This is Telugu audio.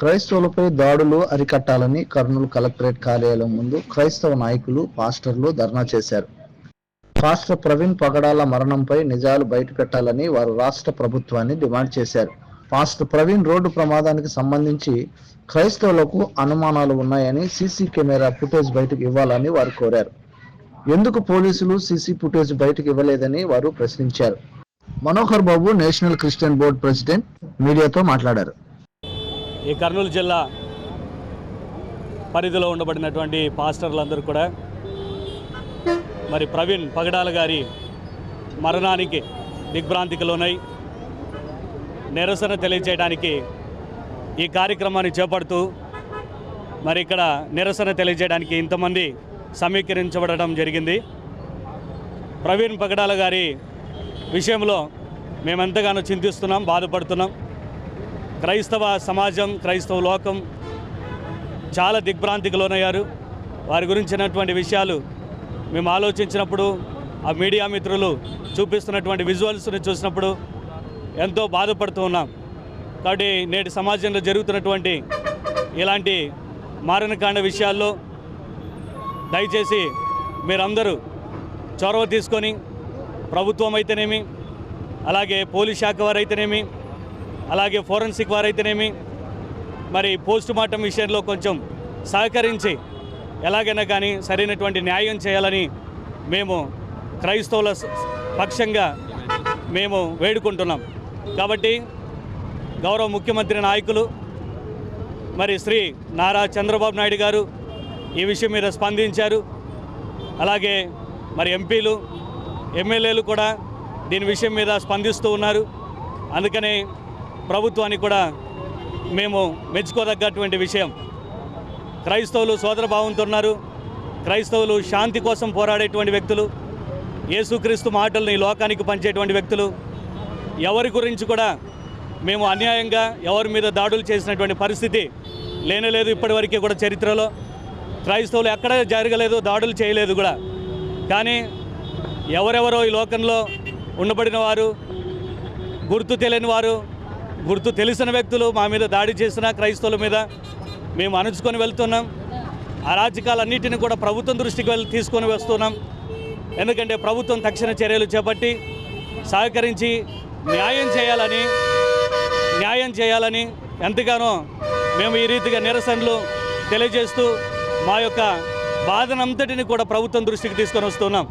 క్రైస్తవులపై దాడులు అరికట్టాలని కర్నూలు కలెక్టరేట్ కార్యాలయం ముందు క్రైస్తవ నాయకులు పాస్టర్లు ధర్నా చేశారు. పాస్టర్ ప్రవీణ్ పగడాల మరణంపై నిజాలు బయటపెట్టాలని వారు రాష్ట్ర ప్రభుత్వాన్ని డిమాండ్ చేశారు. పాస్టర్ ప్రవీణ్ రోడ్డు ప్రమాదానికి సంబంధించి క్రైస్తవులకు అనుమానాలు ఉన్నాయని సీసీ కెమెరా ఫుటేజ్ బయటకు ఇవ్వాలని వారు కోరారు. ఎందుకు పోలీసులు సీసీ ఫుటేజ్ బయటకు ఇవ్వలేదని వారు ప్రశ్నించారు. Manohar Babu national Christian board president మీడియాతో మాట్లాడారు. ఈ కర్నూలు జిల్లా పరిధిలో ఉండబడినటువంటి పాస్టర్లందరూ కూడా మరి ప్రవీణ్ పగడాల గారి మరణానికి దిగ్భ్రాంతికి లోనై నిరసన తెలియజేయడానికి ఈ కార్యక్రమాన్ని చేపడుతూ మరి ఇక్కడ నిరసన తెలియజేయడానికి ఇంతమంది సమీకరించబడడం జరిగింది. ప్రవీణ్ పగడాల గారి విషయంలో మేమెంతగానో చింతిస్తున్నాం బాధపడుతున్నాం. క్రైస్తవ సమాజం క్రైస్తవ లోకం చాలా దిగ్భ్రాంతికి లోనయ్యారు. వారి గురించినటువంటి విషయాలు మేము ఆలోచించినప్పుడు ఆ మీడియా మిత్రులు చూపిస్తున్నటువంటి విజువల్స్ని చూసినప్పుడు ఎంతో బాధపడుతూ ఉన్నాం. కాబట్టి నేటి సమాజంలో జరుగుతున్నటువంటి ఇలాంటి మారణకాండ విషయాల్లో దయచేసి మీరందరూ చొరవ తీసుకొని ప్రభుత్వం అయితేనేమి అలాగే పోలీస్ శాఖ వారు అయితేనేమి అలాగే ఫోరెన్సిక్ వారైతేనేమి మరి పోస్ట్ మార్టం విషయంలో కొంచెం సహకరించి ఎలాగైనా కానీ సరైనటువంటి న్యాయం చేయాలని మేము క్రైస్తవుల పక్షంగా మేము వేడుకుంటున్నాం. కాబట్టి గౌరవ ముఖ్యమంత్రి నాయకులు మరి శ్రీ నారా చంద్రబాబు నాయుడు గారు ఈ విషయం మీద స్పందించారు. అలాగే మరి ఎంపీలు ఎమ్మెల్యేలు కూడా దీని విషయం మీద స్పందిస్తూ ఉన్నారు. అందుకనే ప్రభుత్వానికి కూడా మేము మెచ్చుకోదగ్గటువంటి విషయం. క్రైస్తవులు సోదరభావంతో ఉన్నారు. క్రైస్తవులు శాంతి కోసం పోరాడేటువంటి వ్యక్తులు. యేసుక్రీస్తు మాటలను ఈ లోకానికి పంచేటువంటి వ్యక్తులు. ఎవరి గురించి కూడా మేము అన్యాయంగా ఎవరి మీద దాడులు చేసినటువంటి పరిస్థితి లేనలేదు ఇప్పటివరకు కూడా చరిత్రలో. క్రైస్తవులు ఎక్కడ జరగలేదు దాడులు చేయలేదు కూడా. కానీ ఎవరెవరో ఈ లోకంలో ఉండబడిన వారు గుర్తు తెలియని వారు గుర్తు తెలిసిన వ్యక్తులు మా మీద దాడి చేసిన క్రైస్తవుల మీద మేము అణుచుకొని వెళ్తున్నాం. అరాజకాలన్నింటినీ కూడా ప్రభుత్వం దృష్టికి వెళ్ళి తీసుకొని వస్తున్నాం. ఎందుకంటే ప్రభుత్వం తక్షణ చర్యలు చేపట్టి సహకరించి న్యాయం చేయాలని న్యాయం చేయాలని ఎంతగానో మేము ఈ రీతిగా నిరసనలు తెలియజేస్తూ మా యొక్క బాధనంతటిని కూడా ప్రభుత్వం దృష్టికి తీసుకొని వస్తున్నాం.